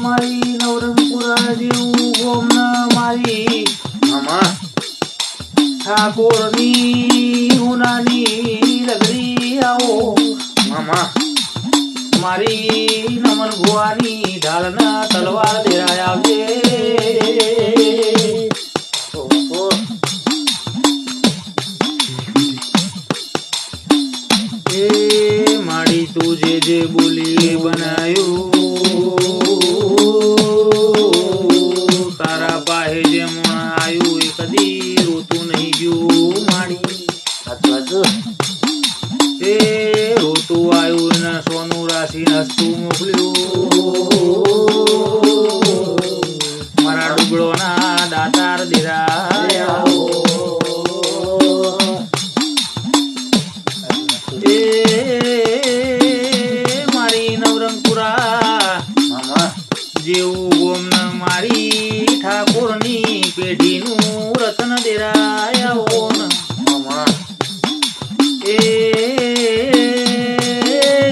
મારી નવરંગપુરા જેવું ગોમના મારી મામા ઠાકોરની હુનાની લગડી આવો. મામા, મારી નમન ભુવાની ઢાલના તલવાર દેરાય આવજે. તું જે જે બોલી બનાયું, તારા પાસે જે આવ્યું એ કદી રોતું નહીં ગયું માણી. એ રોતું આવ્યું ને સોનું રાશિ હસતું મોકલ્યું મારી ઠાકોરની પેઢીનું રતન દેરાય એ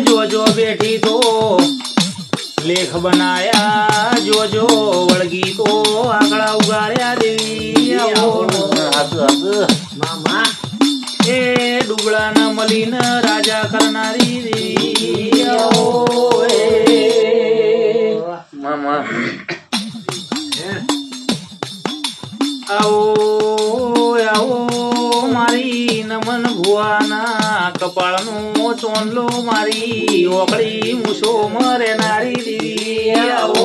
જોજો બેઠી તો લેખ બનાયા જોજો વળગી તો આંકડા ઉગાડ્યા દેવી. મામા, એ ડુગળા મલીન રાજા કરનારી દેવી આવો આવો મારી નમન ભુવાના કપાળનો ચોંદલો મારી ઓકળી મૂછો મરે નારી દીદી આવો.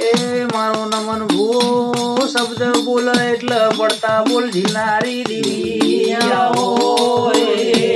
એ મારો નમન ભૂ શબ્દ બોલે એટલે પડતા બોલ ઝીનારી દીદી આવો એ.